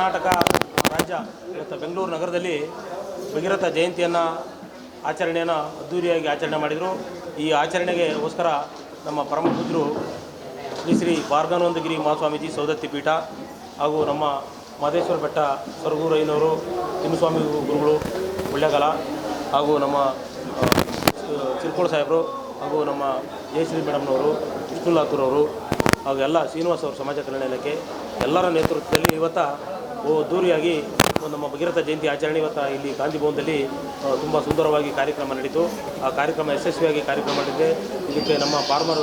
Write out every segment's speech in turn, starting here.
ಕರ್ನಾಟಕ ರಾಜ್ಯ ಮತ್ತು ಬೆಂಗಳೂರು ನಗರದಲ್ಲಿ ಭಗೀರಥ ಜಯಂತಿಯನ್ನು ಆಚರಣೆಯನ್ನು ಅದ್ಧೂರಿಯಾಗಿ ಆಚರಣೆ ಮಾಡಿದರು. ಈ ಆಚರಣೆಗೆಗೋಸ್ಕರ ನಮ್ಮ ಪರಮಪೂಜ್ಯರು ಶ್ರೀ ಶ್ರೀ ಭಾರ್ಗಾನಂದಗಿರಿ ಮಹಾಸ್ವಾಮೀಜಿ ಸೌದತ್ತಿ ಪೀಠ ಹಾಗೂ ನಮ್ಮ ಮಹದೇಶ್ವರ ಬೆಟ್ಟ ಸರಗೂರಯ್ಯನವರು ತಿಮ್ಮಸ್ವಾಮಿ ಗುರುಗಳು, ಒಳ್ಳೆಗಾಲ ಹಾಗೂ ನಮ್ಮ ಚಿರ್ಕೋಳ ಸಾಹೇಬರು ಹಾಗೂ ನಮ್ಮ ಜಯಶ್ರೀ ಮೇಡಮ್ನವರು ಕೃಷ್ಣಲಾತೂರವರು ಹಾಗೂ ಎಲ್ಲ ಶ್ರೀನಿವಾಸ ಅವರು ಸಮಾಜ ಕಲ್ಯಾಣ ಇಲಾಖೆ ಎಲ್ಲರ ನೇತೃತ್ವದಲ್ಲಿ ಇವತ್ತ ದೂರಿಯಾಗಿ ನಮ್ಮ ಭಗೀರಥ ಜಯಂತಿ ಆಚರಣೆ ಇವತ್ತು ಇಲ್ಲಿ ಗಾಂಧಿ ಭವನದಲ್ಲಿ ತುಂಬ ಸುಂದರವಾಗಿ ಕಾರ್ಯಕ್ರಮ ನಡೀತು. ಆ ಕಾರ್ಯಕ್ರಮ ಯಶಸ್ವಿಯಾಗಿ ಕಾರ್ಯಕ್ರಮ ನಡೆದಿದೆ. ಇದಕ್ಕೆ ನಮ್ಮ ಫಾರ್ಮರ್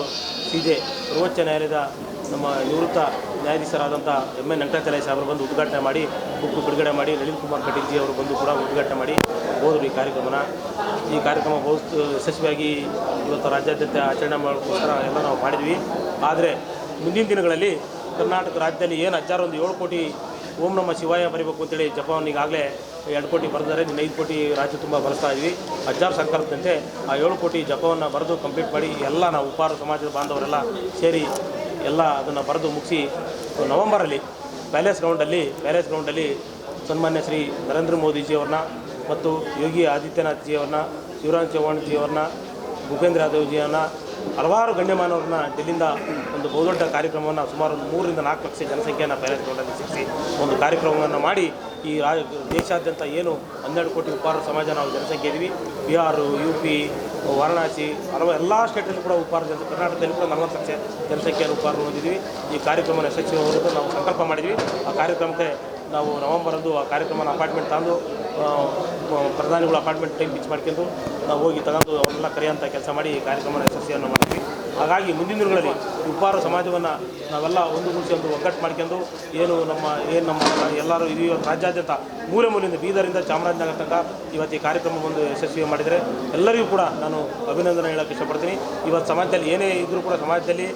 ಜೆ ಸರ್ವೋಚ್ಚ ನ್ಯಾಯಾಲಯದ ನಮ್ಮ ನಿವೃತ್ತ ನ್ಯಾಯಾಧೀಶರಾದಂಥ ಎಂ ಎನ್ ವೆಂಕಟಾಚಾರ್ಯ ಸಾಹೇಬರು ಬಂದು ಉದ್ಘಾಟನೆ ಮಾಡಿ ಬುಕ್ಕು ಬಿಡುಗಡೆ ಮಾಡಿ ನಳಿನ್ ಕುಮಾರ್ ಕಟೀಲ್ಜಿ ಅವರು ಬಂದು ಕೂಡ ಉದ್ಘಾಟನೆ ಮಾಡಿ ಹೋದರು ಈ ಕಾರ್ಯಕ್ರಮನ. ಈ ಕಾರ್ಯಕ್ರಮ ಬಹು ಯಶಸ್ವಿಯಾಗಿ ಇವತ್ತು ರಾಜ್ಯಾದ್ಯಂತ ಆಚರಣೆ ಮಾಡೋಕ್ಕೋಸ್ಕರ ಎಲ್ಲ ನಾವು ಮಾಡಿದ್ವಿ. ಆದರೆ ಮುಂದಿನ ದಿನಗಳಲ್ಲಿ ಕರ್ನಾಟಕ ರಾಜ್ಯದಲ್ಲಿ ಏನು ಹಜಾರು ಒಂದು ಏಳು ಕೋಟಿ ಓಂ ನಮ್ಮ ಶಿವಾಯ ಬರೀಬೇಕು ಅಂತೇಳಿ ಜಪವನ್ನು ಈಗಾಗಲೇ ಎರಡು ಕೋಟಿ ಬರೆದರೆ ನಿನ್ನ ಐದು ಕೋಟಿ ರಾಜ್ಯ ತುಂಬ ಬರೆಸ್ತಾ ಇದ್ವಿ. ಹಜಾರು ಸಂಕಲ್ಪದಂತೆ ಆ ಏಳು ಕೋಟಿ ಜಪವನ್ನು ಬರೆದು ಕಂಪ್ಲೀಟ್ ಮಾಡಿ ಎಲ್ಲ ನಾವು ಉಪಾರ ಸಮಾಜದ ಬಾಂಧವರೆಲ್ಲ ಸೇರಿ ಎಲ್ಲ ಅದನ್ನು ಬರೆದು ಮುಗಿಸಿ ನವೆಂಬರಲ್ಲಿ ಪ್ಯಾಲೇಸ್ ಗ್ರೌಂಡಲ್ಲಿ ಪ್ಯಾಲೇಸ್ ಗ್ರೌಂಡಲ್ಲಿ ಸನ್ಮಾನ್ಯ ಶ್ರೀ ನರೇಂದ್ರ ಮೋದಿಜಿಯವ್ರನ್ನ ಮತ್ತು ಯೋಗಿ ಆದಿತ್ಯನಾಥ್ ಜಿಯವ್ರನ್ನ, ಶಿವರಾಜ್ ಚೌಹಾಣ್ ಜಿಯವ್ರನ್ನ, ಭೂಪೇಂದ್ರ ಯಾದವ್ ಜಿಯವ್ರನ್ನ ಹಲವಾರು ಗಣ್ಯಮಾನವ್ರನ್ನ ಡೆಲ್ಲಿಂದ ಒಂದು ಬಹುದೊಡ್ಡ ಕಾರ್ಯಕ್ರಮವನ್ನು ಸುಮಾರು ಒಂದು ಮೂರರಿಂದ ನಾಲ್ಕು ಲಕ್ಷ ಜನಸಂಖ್ಯೆಯನ್ನು ಪ್ಯಾಲೇಸ್ ಗ್ರೌಂಡಲ್ಲಿ ಸಿಕ್ಕಿಸಿ ಒಂದು ಕಾರ್ಯಕ್ರಮವನ್ನು ಮಾಡಿ ಈ ದೇಶಾದ್ಯಂತ ಏನು ಹನ್ನೆರಡು ಕೋಟಿ ಉಪಾರ ಸಮಾಜ ನಾವು ಜನಸಂಖ್ಯೆ ಇದ್ದೀವಿ ಬಿಹಾರ ಯು ಪಿ ವಾರಣಾಸಿ, ಹಲವು, ಎಲ್ಲ ಸ್ಟೇಟಲ್ಲೂ ಕೂಡ ಉಪಾರ ಜನ, ಕರ್ನಾಟಕದಲ್ಲಿ ಕೂಡ ನಲವತ್ತು ಲಕ್ಷ ಜನಸಂಖ್ಯೆಯನ್ನು ಉಪಹಾರ ಹೊಂದಿದ್ದೀವಿ ಈ ಕಾರ್ಯಕ್ರಮ ಯಶಸ್ವಿ ಹೊರತು ನಾವು ಸಂಕಲ್ಪ ಮಾಡಿದ್ವಿ. ಆ ಕಾರ್ಯಕ್ರಮಕ್ಕೆ ನಾವು ನವಂಬರಂದು ಆ ಕಾರ್ಯಕ್ರಮನ ಅಪಾರ್ಟ್ಮೆಂಟ್ ತಂದು ಪ್ರಧಾನಿಗಳು ಅಪಾರ್ಟ್ಮೆಂಟ್ ಟೈಮ್ ಫಿಕ್ಸ್ ಮಾಡ್ಕೊಂಡು ನಾವು ಹೋಗಿ ತಗೊಂಡು ಅವರೆಲ್ಲ ಕರೆಯೋಂಥ ಕೆಲಸ ಮಾಡಿ ಈ ಕಾರ್ಯಕ್ರಮನ ಯಶಸ್ವಿಯನ್ನು ಮಾಡ್ತೀವಿ. ಹಾಗಾಗಿ ಮುಂದಿನ ದಿನಗಳಲ್ಲಿ ಉಪ್ಪಾರ ಸಮಾಜವನ್ನು ನಾವೆಲ್ಲ ಒಂದುಗೂಡಿಸಿ ಒಂದು ಒಗ್ಗಟ್ಟು ಮಾಡ್ಕೊಂಡು ಏನು ನಮ್ಮ ಏನು ನಮ್ಮ ಎಲ್ಲರೂ ಇದು ಇವತ್ತು ರಾಜ್ಯಾದ್ಯಂತ ಮೂಲೆ ಮೂಲೆಯಿಂದ ಬೀದರಿಂದ ಚಾಮರಾಜನಗರ ತನಕ ಇವತ್ತು ಈ ಕಾರ್ಯಕ್ರಮ ಒಂದು ಯಶಸ್ವಿ ಮಾಡಿದರೆ ಎಲ್ಲರಿಗೂ ಕೂಡ ನಾನು ಅಭಿನಂದನೆ ಹೇಳೋಕ್ಕೆ ಇಷ್ಟಪಡ್ತೀನಿ. ಇವತ್ತು ಸಮಾಜದಲ್ಲಿ ಏನೇ ಇದ್ದರೂ ಕೂಡ ಸಮಾಜದಲ್ಲಿ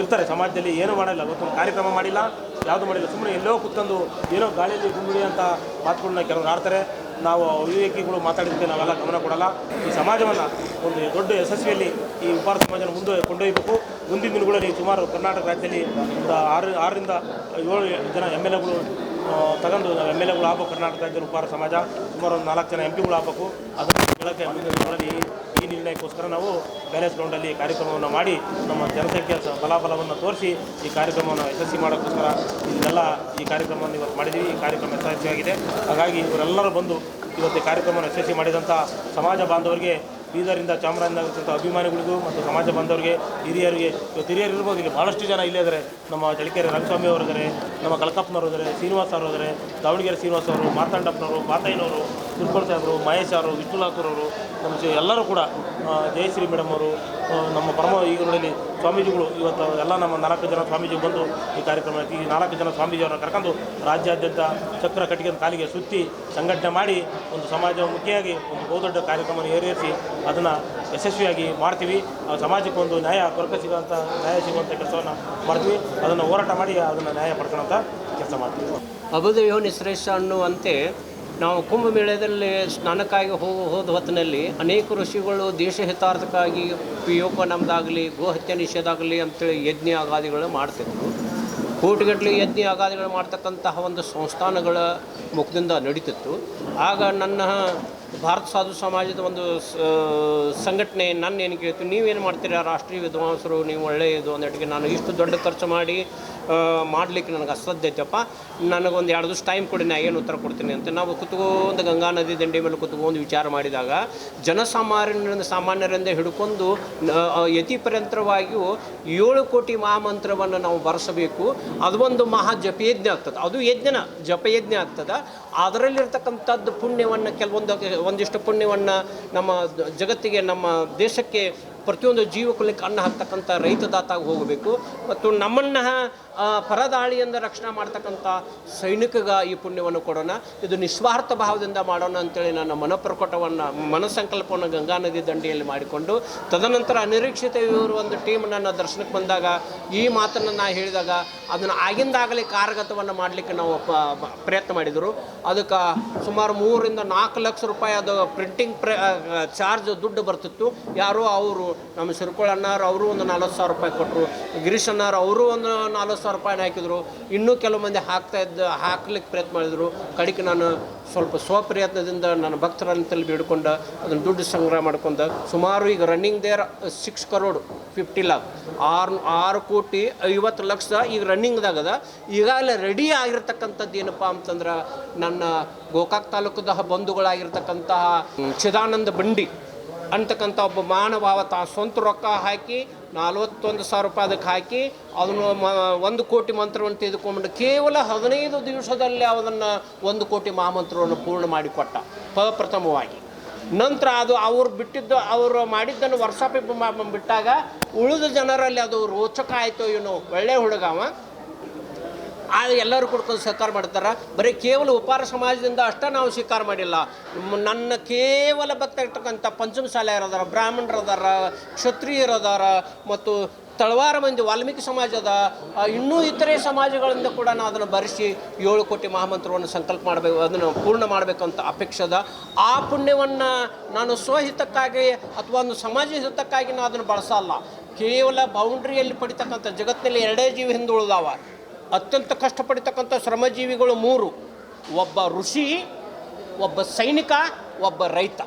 ಇರ್ತಾರೆ. ಸಮಾಜದಲ್ಲಿ ಏನೂ ಮಾಡಲ್ಲ ಗೊತ್ತು ಕಾರ್ಯಕ್ರಮ ಮಾಡಿಲ್ಲ. ಯಾವುದು ಮಾಡಿಲ್ಲ ಸುಮ್ಮನೆ ಎಲ್ಲೋ ಕೂತ್ಕೊಂಡು ಏನೋ ಗಾಳಿಯಲ್ಲಿ ಗುಂಗುಡಿ ಅಂತ ಮಾತುಗಳನ್ನ ಕೆಲವರು ಆಡ್ತಾರೆ. ನಾವು ವಿವೇಕಿಗಳು ಮಾತಾಡಿದ್ದಕ್ಕೆ ನಾವೆಲ್ಲ ಗಮನ ಕೊಡಲ್ಲ. ಈ ಸಮಾಜವನ್ನು ಒಂದು ದೊಡ್ಡ ಯಶಸ್ವಿಯಲ್ಲಿ ಈ ಉಪಾರ ಸಮಾಜನ ಮುಂದೆ ಕೊಂಡೊಯ್ಯಬೇಕು. ಮುಂದಿನ ದಿನಗಳಲ್ಲಿ ಸುಮಾರು ಕರ್ನಾಟಕ ರಾಜ್ಯದಲ್ಲಿ ಒಂದು ಆರು, ಆರರಿಂದ ಏಳು ಜನ ಎಂ ಎಲ್ ಎಗಳು ತಗೊಂಡು ನಾವು ಎಂ ಎಲ್ ಎಗಳು ಆಗ್ಬೇಕು ಕರ್ನಾಟಕ ಉಪಾರ ಸಮಾಜ ಸುಮಾರು ಒಂದು ನಾಲ್ಕು ಜನ ಎಂ ಪಿಗಳು ಆಗಬೇಕು. ಅದನ್ನು ಕೇಳೋಕ್ಕೆ ಮುಂದಿನ ಈ ನಿರ್ಣಯಕ್ಕೋಸ್ಕರ ನಾವು ಪ್ಯಾಲೇಸ್ ಗ್ರೌಂಡಲ್ಲಿ ಕಾರ್ಯಕ್ರಮವನ್ನು ಮಾಡಿ ನಮ್ಮ ಜನಸಂಖ್ಯೆ ಫಲಾಫಲವನ್ನು ತೋರಿಸಿ ಈ ಕಾರ್ಯಕ್ರಮವನ್ನು ಯಶಸ್ವಿ ಮಾಡೋಕ್ಕೋಸ್ಕರ ಇದನ್ನೆಲ್ಲ ಈ ಕಾರ್ಯಕ್ರಮವನ್ನು ಇವತ್ತು ಮಾಡಿದ್ದೀವಿ. ಈ ಕಾರ್ಯಕ್ರಮ ಯಶಸ್ವಿಯಾಗಿದೆ ಹಾಗಾಗಿ ಇವರೆಲ್ಲರೂ ಬಂದು ಇವತ್ತು ಈ ಕಾರ್ಯಕ್ರಮವನ್ನು ಯಶಸ್ವಿ ಮಾಡಿದಂಥ ಸಮಾಜ ಬಾಂಧವರಿಗೆ ಬೀದರಿಂದ ಚಾಮರಾಜನಗರದಂಥ ಅಭಿಮಾನಿಗಳಿಗೂ ಮತ್ತು ಸಮಾಜ ಬಾಂಧವರಿಗೆ ಹಿರಿಯರಿಗೆ, ಇವತ್ತು ಹಿರಿಯರು ಇರ್ಬೋದು ಇಲ್ಲಿ ಭಾಳಷ್ಟು ಜನ ಇಲ್ಲೇ ಇದ್ದಾರೆ ನಮ್ಮ ಚಳಿಕೆರೆ ರಂಗಸ್ವಾಮಿ ಅವರು ಇದ್ದಾರೆ ನಮ್ಮ ಕಳಕಪ್ಪನವರು ಇದ್ದಾರೆ ಶ್ರೀನಿವಾಸ್ ಅವರು ಇದ್ದಾರೆ ದಾವಣಗೆರೆ ಶ್ರೀನಿವಾಸ್ ಅವರು ಮಾತಾಂಡಪ್ಪನವರು ಮಾತಾಯಿನವರು ತುರ್ಕೋಳ್ ಸಾಹೇಬರು, ಮಹೇಶ್ ಅವರು ವಿಷ್ಣುಲಾಕೂರವರು ನಮ್ಮ ಎಲ್ಲರೂ ಕೂಡ ಜಯಶ್ರೀ ಮೇಡಮ್ ಅವರು ನಮ್ಮ ಪರಮ ಈಗಗಳಲ್ಲಿ ಸ್ವಾಮೀಜಿಗಳು ಇವತ್ತು ಎಲ್ಲ ನಮ್ಮ ನಾಲ್ಕು ಜನ ಸ್ವಾಮೀಜಿ ಬಂದು ಈ ಕಾರ್ಯಕ್ರಮ ಈ ನಾಲ್ಕು ಜನ ಸ್ವಾಮೀಜಿಯವರನ್ನ ಕರ್ಕೊಂಡು ರಾಜ್ಯಾದ್ಯಂತ ಚಕ್ರ ಕಟ್ಟಿಗೆ ಕಾಲಿಗೆ ಸುತ್ತಿ ಸಂಘಟನೆ ಮಾಡಿ ಒಂದು ಸಮಾಜಮುಖಿಯಾಗಿ ಒಂದು ಬಹುದೊಡ್ಡ ಕಾರ್ಯಕ್ರಮ ಏರೇರಿಸಿ ಅದನ್ನು ಯಶಸ್ವಿಯಾಗಿ ಮಾಡ್ತೀವಿ. ಸಮಾಜಕ್ಕೆ ಒಂದು ನ್ಯಾಯ ಕೊರಕ ಸಿಗುವಂಥ ನ್ಯಾಯ ಸಿಗುವಂಥ ಕೆಲಸವನ್ನು ಮಾಡ್ತೀವಿ. ಅದನ್ನು ಹೋರಾಟ ಮಾಡಿ ಅದನ್ನು ನ್ಯಾಯ ಪಡ್ಕೊಳ್ಳೋಂಥ ಕೆಲಸ ಮಾಡ್ತೀವಿ. ಅಬುದಯೋ ಶ್ರೇಷ್ಠ ಅನ್ನುವಂತೆ ನಾವು ಕುಂಭಮೇಳದಲ್ಲಿ ಸ್ನಾನಕ್ಕಾಗಿ ಹೋಗೋ ಹೋದ ಹೊತ್ತಿನಲ್ಲಿ ಅನೇಕ ಋಷಿಗಳು ದೇಶ ಹಿತಾರ್ಥಕ್ಕಾಗಿ ಪಿಯೋಪ ನಮ್ದಾಗಲಿ ಗೋಹತ್ಯೆ ನಿಷೇಧ ಆಗಲಿ ಅಂತೇಳಿ ಯಜ್ಞ ಅಗಾದಿಗಳು ಮಾಡ್ತಿದ್ರು. ಕೋಟಿಗಟ್ಟಲೆ ಯಜ್ಞ ಅಗಾದಿಗಳು ಮಾಡ್ತಕ್ಕಂತಹ ಒಂದು ಸಂಸ್ಥಾನಗಳ ಮುಖದಿಂದ ನಡೀತಿತ್ತು. ಆಗ ನನ್ನ ಭಾರತ ಸಾಧು ಸಮಾಜದ ಒಂದು ಸಂಘಟನೆ ನನ್ನ ಏನು ಕೇಳ್ತು, ನೀವೇನು ಮಾಡ್ತೀರಾ ರಾಷ್ಟ್ರೀಯ ವಿದ್ವಾಂಸರು, ನೀವು ಒಳ್ಳೆಯದು ಅಂದಟ್ಟಿಗೆ ನಾನು ಇಷ್ಟು ದೊಡ್ಡ ಖರ್ಚು ಮಾಡಿ ಮಾಡಲಿಕ್ಕೆ ನನಗೆ ಅಸಾಧ್ಯ ಐತಪ್ಪ. ನನಗೊಂದು ಎರಡು ದಿವಸ ಟೈಮ್ ಕೊಡಿ, ನಾ ಏನು ಉತ್ತರ ಕೊಡ್ತೀನಿ ಅಂತ. ನಾವು ಕುತ್ಕೊಂಡು ಗಂಗಾ ನದಿ ದಂಡೆ ಮೇಲೆ ಕುತ್ಕೊಂಡು ವಿಚಾರ ಮಾಡಿದಾಗ ಜನಸಾಮಾನ್ಯರಿಂದ ಸಾಮಾನ್ಯರಿಂದ ಹಿಡ್ಕೊಂಡು ಯತಿ ಪರ್ಯಂತರವಾಗಿಯೂ ಏಳು ಕೋಟಿ ಮಹಾಮಂತ್ರವನ್ನು ನಾವು ಬರೆಸಬೇಕು. ಅದು ಒಂದು ಮಹಾ ಜಪಯಜ್ಞ ಆಗ್ತದೆ. ಅದು ಯಜ್ಞನ, ಜಪಯಜ್ಞ ಆಗ್ತದೆ. ಅದರಲ್ಲಿರ್ತಕ್ಕಂಥದ್ದು ಪುಣ್ಯವನ್ನು, ಕೆಲವೊಂದು, ಒಂದಿಷ್ಟು ಪುಣ್ಯವನ್ನು ನಮ್ಮ ಜಗತ್ತಿಗೆ, ನಮ್ಮ ದೇಶಕ್ಕೆ ಪ್ರತಿಯೊಂದು ಜೀವಕುಲಕ್ಕೆ ಅನ್ನ ಹಾಕ್ತಕ್ಕಂಥ ರೈತದಾತಾಗಿ ಹೋಗಬೇಕು. ಮತ್ತು ನಮ್ಮನ್ನು ಪರದಾಳಿಯಿಂದ ರಕ್ಷಣೆ ಮಾಡ್ತಕ್ಕಂಥ ಸೈನಿಕಗ ಈ ಪುಣ್ಯವನ್ನು ಕೊಡೋಣ. ಇದು ನಿಸ್ವಾರ್ಥ ಭಾವದಿಂದ ಮಾಡೋಣ ಅಂತೇಳಿ ನನ್ನ ಮನಪ್ರಕಟವನ್ನು, ಮನಸಂಕಲ್ಪವನ್ನು ಗಂಗಾ ನದಿ ದಂಡೆಯಲ್ಲಿ ಮಾಡಿಕೊಂಡು, ತದನಂತರ ಅನಿರೀಕ್ಷಿತ ಇವರು ಒಂದು ಟೀಮ್ ನನ್ನ ದರ್ಶನಕ್ಕೆ ಬಂದಾಗ ಈ ಮಾತನ್ನು ನಾನು ಹೇಳಿದಾಗ ಅದನ್ನು ಆಗಿಂದಾಗಲೇ ಕಾರ್ಯಗತವನ್ನು ಮಾಡಲಿಕ್ಕೆ ನಾವು ಪ್ರಯತ್ನ ಮಾಡಿದರು. ಅದಕ್ಕೆ ಸುಮಾರು ಮೂರರಿಂದ ನಾಲ್ಕು ಲಕ್ಷ ರೂಪಾಯಿ ಅದು ಪ್ರಿಂಟಿಂಗ್ ಪ್ರ ಚಾರ್ಜ್ ದುಡ್ಡು ಬರ್ತಿತ್ತು. ಯಾರೋ ಅವರು ನಮ್ಮ ಸಿರ್ಕೊಳ ಅಣ್ಣಾರು ಅವರು ಒಂದು ನಲ್ವತ್ತು ಸಾವಿರ ರೂಪಾಯಿ ಕೊಟ್ಟರು ಗಿರೀಶ್ ಅಣ್ಣಾರು ಅವರು ಒಂದು ನಲ್ವತ್ತು ಸಾವಿರ ರೂಪಾಯಿನ ಹಾಕಿದ್ರು. ಇನ್ನೂ ಕೆಲವು ಮಂದಿ ಹಾಕ್ತಾ ಇದ್ದ, ಹಾಕ್ಲಿಕ್ಕೆ ಪ್ರಯತ್ನ ಮಾಡಿದರು. ಕಡೆಗೆ ನಾನು ಸ್ವಲ್ಪ ಸ್ವಪ್ರಯತ್ನದಿಂದ ನನ್ನ ಭಕ್ತರಂತಲ್ಲಿ ಬೇಡ್ಕೊಂಡು ಅದನ್ನು ದುಡ್ಡು ಸಂಗ್ರಹ ಮಾಡ್ಕೊಂಡು ಸುಮಾರು ಈಗ running there six crore fifty lakh ಆರು ಆರು ಕೋಟಿ ಐವತ್ತು ಲಕ್ಷ ಈಗ ರನ್ನಿಂಗ್ದಾಗದ ಈಗಾಗಲೇ ರೆಡಿ ಆಗಿರ್ತಕ್ಕಂಥದ್ದು ಏನಪ್ಪ ಅಂತಂದ್ರೆ ನನ್ನ ಗೋಕಾಕ್ ತಾಲೂಕದ ಬಂಧುಗಳಾಗಿರ್ತಕ್ಕಂತಹ ಚಿದಾನಂದ ಬಂಡಿ. ಅಂತಕ್ಕಂಥ ಒಬ್ಬ ಮಾನಭಾವ ತಾ ಸ್ವಂತ ರೊಕ್ಕ ಹಾಕಿ ನಲ್ವತ್ತೊಂದು ಸಾವಿರ ರೂಪಾಯಿ ಹಾಕಿ ಅದನ್ನು ಮ, ಒಂದು ಕೋಟಿ ಮಂತ್ರವನ್ನು ತೆಗೆದುಕೊಂಡು ಕೇವಲ ಹದಿನೈದು ದಿವಸದಲ್ಲಿ ಅದನ್ನು ಒಂದು ಕೋಟಿ ಮಹಾಮಂತ್ರವನ್ನು ಪೂರ್ಣ ಮಾಡಿಕೊಟ್ಟ ಪ್ರಪ್ರಥಮವಾಗಿ ನಂತರ ಅದು ಅವ್ರು ಬಿಟ್ಟಿದ್ದು, ಅವರು ಮಾಡಿದ್ದನ್ನು ವರ್ಷಾಪಿ ಬಿಟ್ಟಾಗ ಉಳಿದ ಜನರಲ್ಲಿ ಅದು ರೋಚಕ ಆಯಿತು ಇವನು ಒಳ್ಳೆ ಹುಡುಗ ಅವ ಆ ಎಲ್ಲರೂ ಕುಡ್ಕೊಂಡು ಸಹಕಾರ ಮಾಡ್ತಾರೆ. ಬರೀ ಕೇವಲ ಉಪಾರ ಸಮಾಜದಿಂದ ಅಷ್ಟೇ ನಾವು ಸ್ವೀಕಾರ ಮಾಡಿಲ್ಲ. ನನ್ನ ಕೇವಲ ಭಕ್ತ ಇರ್ತಕ್ಕಂಥ ಪಂಚಮ ಶಾಲೆಯರು ಅದಾರ ಕ್ಷತ್ರಿಯರದಾರ ಮತ್ತು ತಳವಾರ ಮಂದಿ ವಾಲ್ಮೀಕಿ ಸಮಾಜದ ಇನ್ನೂ ಇತರೆ ಸಮಾಜಗಳಿಂದ ಕೂಡ ನಾವು ಅದನ್ನು ಬರೆಸಿ ಏಳು ಕೋಟಿ ಮಹಾಮಂತ್ರವನ್ನು ಸಂಕಲ್ಪ ಮಾಡಬೇಕು, ಅದನ್ನು ಪೂರ್ಣ ಮಾಡಬೇಕಂತ ಅಪೇಕ್ಷೆ ಅದ. ಆ ಪುಣ್ಯವನ್ನು ನಾನು ಸ್ವಹಿತಕ್ಕಾಗಿ ಅಥವಾ ಒಂದು ಸಮಾಜ ಹಿತಕ್ಕಾಗಿ ನಾನು ಅದನ್ನು ಬಳಸಲ್ಲ. ಕೇವಲ ಬೌಂಡ್ರಿಯಲ್ಲಿ ಪಡಿತಕ್ಕಂಥ ಜಗತ್ತಿನಲ್ಲಿ ಎರಡೇ ಜೀವಿ ಹಿಂದೆ ಉಳಿದಾವ ಅತ್ಯಂತ ಕಷ್ಟಪಡಿತಕ್ಕಂಥ ಶ್ರಮಜೀವಿಗಳು ಮೂರು. ಒಬ್ಬ ಋಷಿ ಒಬ್ಬ ಸೈನಿಕ ಒಬ್ಬ ರೈತ.